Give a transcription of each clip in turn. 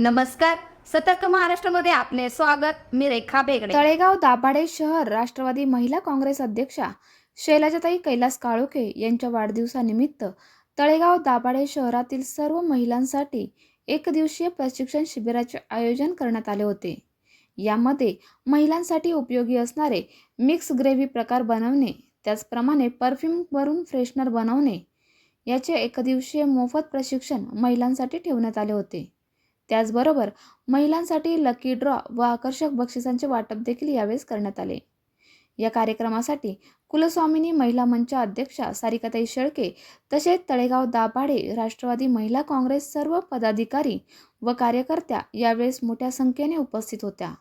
नमस्कार. सतर्क महाराष्ट्रामध्ये आपले स्वागत. मी रेखा बेगडे. तळेगाव दाभाडे शहर राष्ट्रवादी महिला काँग्रेस अध्यक्षा शैलाजाताई कैलास काळोखे यांच्या वाढदिवसानिमित्त तळेगाव दाभाडे शहरातील सर्व महिलांसाठी एक दिवसीय प्रशिक्षण शिबिराचे आयोजन करण्यात आले होते. यामध्ये महिलांसाठी उपयोगी असणारे मिक्स ग्रेव्ही प्रकार बनवणे त्याचप्रमाणे परफ्यूमवरून फ्रेशनर बनवणे याचे एकदिवसीय मोफत प्रशिक्षण महिलांसाठी ठेवण्यात आले होते. त्याचबरोबर महिलांसाठी लकी ड्रॉ व आकर्षक बक्षिसांचे वाटप देखील यावेळेस करण्यात आले. या कार्यक्रमासाठी कुलस्वामिनी महिला मंच अध्यक्षा सारिकाताई शेळके तसेच तळेगाव दाभाडे राष्ट्रवादी महिला काँग्रेस सर्व पदाधिकारी व कार्यकर्त्या यावेळेस मोठ्या संख्येने उपस्थित होत्या.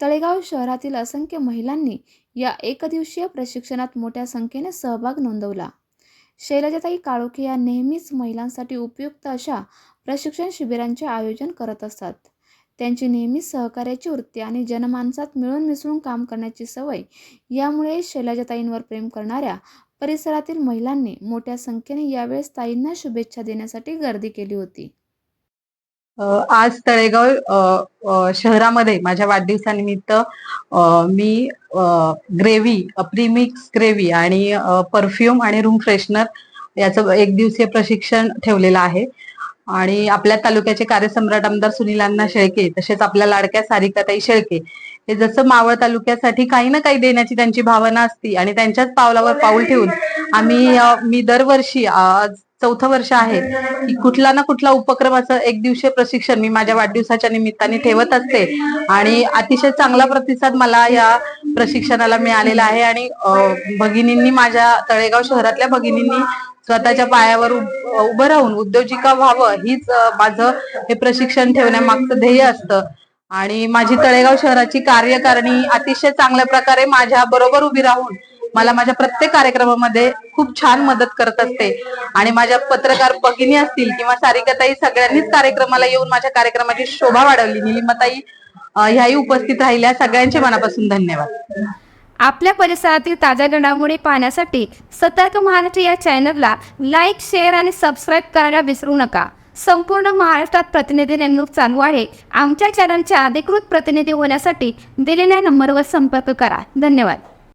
तळेगाव शहरातील असंख्य महिलांनी या एकदिवसीय प्रशिक्षणात मोठ्या संख्येने सहभाग नोंदवला. शैलजाताई काळोखे या नेहमीच महिलांसाठी उपयुक्त अशा प्रशिक्षण शिबिरांचे आयोजन करत असतात. त्यांची नेहमीच सहकार्याची वृत्ती आणि जनमानसात मिळून मिसळून काम करण्याची सवय यामुळे शैलजाताईंवर प्रेम करणाऱ्या परिसरातील महिलांनी मोठ्या संख्येने यावेळेस ताईंना शुभेच्छा देण्यासाठी गर्दी केली होती. आज तळेगाव शहरामध्ये माझ्या वाढदिवसानिमित्त मी ग्रेव्ही प्रीमिक्स ग्रेव्ही आणि परफ्यूम आणि रूम फ्रेशनर याचं एक दिवसीय प्रशिक्षण ठेवलेलं आहे. आणि आपल्या तालुक्याचे कार्यसम्राट आमदार सुनील अण्णा शेळके तसेच आपल्या लाडक्या सारिकाताई शेळके हे जसं मावळ तालुक्यासाठी काही ना काही देण्याची त्यांची भावना असती आणि त्यांच्याच पावलावर पाऊल ठेवून आम्ही मी दरवर्षी आज चौथं वर्ष आहे. की कुठला ना कुठला उपक्रमाचं एक दिवशी प्रशिक्षण मी माझ्या वाढदिवसाच्या निमित्ताने ठेवत असते. आणि अतिशय चांगला प्रतिसाद मला या प्रशिक्षणाला मिळालेला आहे. आणि भगिनींनी माझ्या तळेगाव शहरातल्या भगिनींनी स्वतःच्या पायावर उभं राहून उद्योजिका व्हावं हीच माझं हे प्रशिक्षण ठेवण्यामागचं ध्येय असतं. आणि माझी तळेगाव शहराची कार्यकारिणी अतिशय चांगल्या प्रकारे माझ्या बरोबर उभी राहून मला माझ्या प्रत्येक कार्यक्रमामध्ये खूप छान मदत करत असते. आणि माझ्या पत्रकार भगिनी असतील किंवा सारिकाताई सगळ्यांनीच कार्यक्रमाला येऊन माझ्या कार्यक्रमाची शोभा वाढवली. निलिमाताई ह्याही उपस्थित राहिल्या. सगळ्यांचे मनापासून धन्यवाद. आपल्या परिसरातील ताज्या घडामोडी पाहण्यासाठी सतर्क महाराष्ट्र या चॅनलला लाईक शेअर आणि सबस्क्राईब करायला विसरू नका. संपूर्ण महाराष्ट्रात प्रतिनिधी नेमणूक चालू आहे आमच्या चॅनलचे अधिकृत प्रतिनिधी होण्यासाठी दिलेल्या नंबरवर संपर्क करा. धन्यवाद.